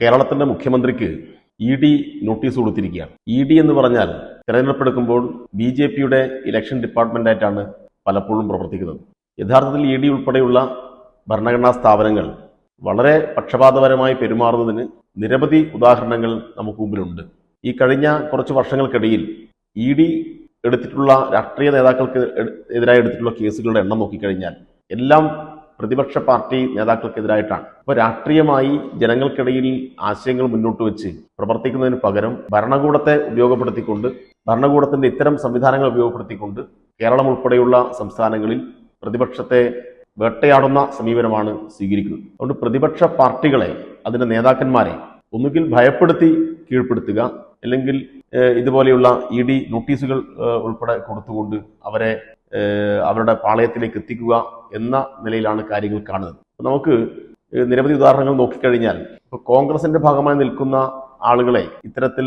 കേരളത്തിന്റെ മുഖ്യമന്ത്രിക്ക് E D notice കൊടുത്തിരിക്കുകയാണ്. ഇ ഡി എന്ന് പറഞ്ഞാൽ തെരഞ്ഞെടുപ്പ് എടുക്കുമ്പോൾ ബി ജെ പിയുടെ ഇലക്ഷൻ ഡിപ്പാർട്ട്മെന്റായിട്ടാണ് പലപ്പോഴും പ്രവർത്തിക്കുന്നത്. യഥാർത്ഥത്തിൽ ഇ ഡി ഉൾപ്പെടെയുള്ള ഭരണഘടനാ സ്ഥാപനങ്ങൾ വളരെ പക്ഷപാതപരമായി പെരുമാറുന്നതിന് നിരവധി ഉദാഹരണങ്ങൾ നമുക്ക് മുമ്പിലുണ്ട്. ഈ കഴിഞ്ഞ കുറച്ച് വർഷങ്ങൾക്കിടയിൽ ഇ ഡി എടുത്തിട്ടുള്ള രാഷ്ട്രീയ നേതാക്കൾക്ക് എതിരായി എടുത്തിട്ടുള്ള കേസുകളുടെ എണ്ണം നോക്കിക്കഴിഞ്ഞാൽ എല്ലാം പ്രതിപക്ഷ പാർട്ടി നേതാക്കൾക്കെതിരായിട്ടാണ്. അപ്പോൾ രാഷ്ട്രീയമായി ജനങ്ങൾക്കിടയിൽ ആശയങ്ങൾ മുന്നോട്ട് വെച്ച് പ്രവർത്തിക്കുന്നതിന് പകരം ഭരണകൂടത്തെ ഉപയോഗപ്പെടുത്തിക്കൊണ്ട് ഭരണകൂടത്തിന്റെ ഇത്തരം സംവിധാനങ്ങൾ ഉപയോഗപ്പെടുത്തിക്കൊണ്ട് കേരളം ഉൾപ്പെടെയുള്ള സംസ്ഥാനങ്ങളിൽ പ്രതിപക്ഷത്തെ വേട്ടയാടുന്ന സമീപനമാണ് സ്വീകരിക്കുന്നത്. അതുകൊണ്ട് പ്രതിപക്ഷ പാർട്ടികളെ അതിന്റെ നേതാക്കന്മാരെ ഒന്നുകിൽ ഭയപ്പെടുത്തി കീഴ്പ്പെടുത്തുക അല്ലെങ്കിൽ ഇതുപോലെയുള്ള ഇ ഡി നോട്ടീസുകൾ ഉൾപ്പെടെ കൊടുത്തുകൊണ്ട് അവരെ അവരുടെ പാളയത്തിലേക്ക് എത്തിക്കുക എന്ന നിലയിലാണ് കാര്യങ്ങൾ കാണുന്നത്. നമുക്ക് നിരവധി ഉദാഹരണങ്ങൾ നോക്കിക്കഴിഞ്ഞാൽ ഇപ്പൊ കോൺഗ്രസിന്റെ ഭാഗമായി നിൽക്കുന്ന ആളുകളെ ഇത്തരത്തിൽ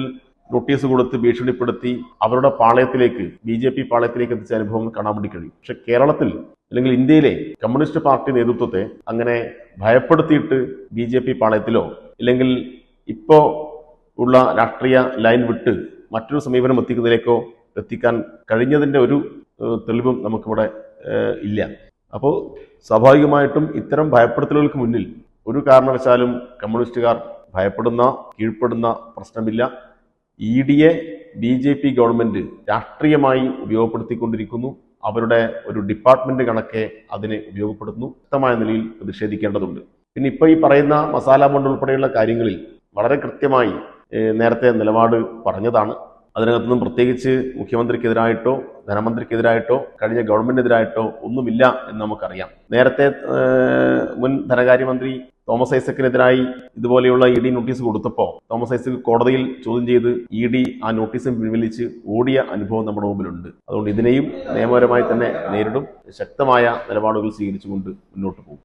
നോട്ടീസ് കൊടുത്ത് ഭീഷണിപ്പെടുത്തി അവരുടെ പാളയത്തിലേക്ക് ബി ജെ പി പാളയത്തിലേക്ക് എത്തിച്ച അനുഭവം കാണാൻ വേണ്ടി കഴിയും. പക്ഷെ കേരളത്തിൽ അല്ലെങ്കിൽ ഇന്ത്യയിലെ കമ്മ്യൂണിസ്റ്റ് പാർട്ടി നേതൃത്വത്തെ അങ്ങനെ ഭയപ്പെടുത്തിയിട്ട് ബി ജെ പി പാളയത്തിലോ അല്ലെങ്കിൽ ഇപ്പോ ഉള്ള രാഷ്ട്രീയ ലൈൻ വിട്ട് മറ്റൊരു സമീപനം എത്തിക്കുന്നതിലേക്കോ എത്തിക്കാൻ കഴിഞ്ഞതിന്റെ ഒരു തെളിവും നമുക്കിവിടെ ഇല്ല. അപ്പോൾ സ്വാഭാവികമായിട്ടും ഇത്തരം ഭയപ്പെടുത്തലുകൾക്ക് മുന്നിൽ ഒരു കാരണവശാലും കമ്മ്യൂണിസ്റ്റുകാർ ഭയപ്പെടുന്ന കീഴ്പ്പെടുന്ന പ്രശ്നമില്ല. ഇ ഡിയെ ബി ജെ പി ഗവൺമെന്റ് രാഷ്ട്രീയമായി ഉപയോഗപ്പെടുത്തിക്കൊണ്ടിരിക്കുന്നു. അവരുടെ ഒരു ഡിപ്പാർട്ട്മെന്റ് കണക്കെ അതിനെ ഉപയോഗപ്പെടുത്തുന്നു. വ്യക്തമായ നിലയിൽ പ്രതിഷേധിക്കേണ്ടതുണ്ട്. പിന്നെ ഇപ്പൊ ഈ പറയുന്ന മസാല ബോണ്ട് ഉൾപ്പെടെയുള്ള കാര്യങ്ങളിൽ വളരെ കൃത്യമായി നേരത്തെ നിലപാട് പറഞ്ഞതാണ്. അതിനകത്തുനിന്നും പ്രത്യേകിച്ച് മുഖ്യമന്ത്രിക്കെതിരായിട്ടോ ധനമന്ത്രിക്കെതിരായിട്ടോ കഴിഞ്ഞ ഗവൺമെന്റിനെതിരായിട്ടോ ഒന്നുമില്ല എന്ന് നമുക്കറിയാം. നേരത്തെ മുൻ ധനകാര്യമന്ത്രി തോമസ് ഐസക്കിനെതിരായി ഇതുപോലെയുള്ള ഇ ഡി നോട്ടീസ് കൊടുത്തപ്പോൾ തോമസ് ഐസക് കോടതിയിൽ ചോദ്യം ചെയ്ത് ഇ ഡി ആ നോട്ടീസും പിൻവലിച്ച് ഓടിയ അനുഭവം നമ്മുടെ മുമ്പിലുണ്ട്. അതുകൊണ്ട് ഇതിനെയും നിയമപരമായി തന്നെ നേരിടും. ശക്തമായ നിലപാടുകൾ സ്വീകരിച്ചുകൊണ്ട് മുന്നോട്ട് പോകും.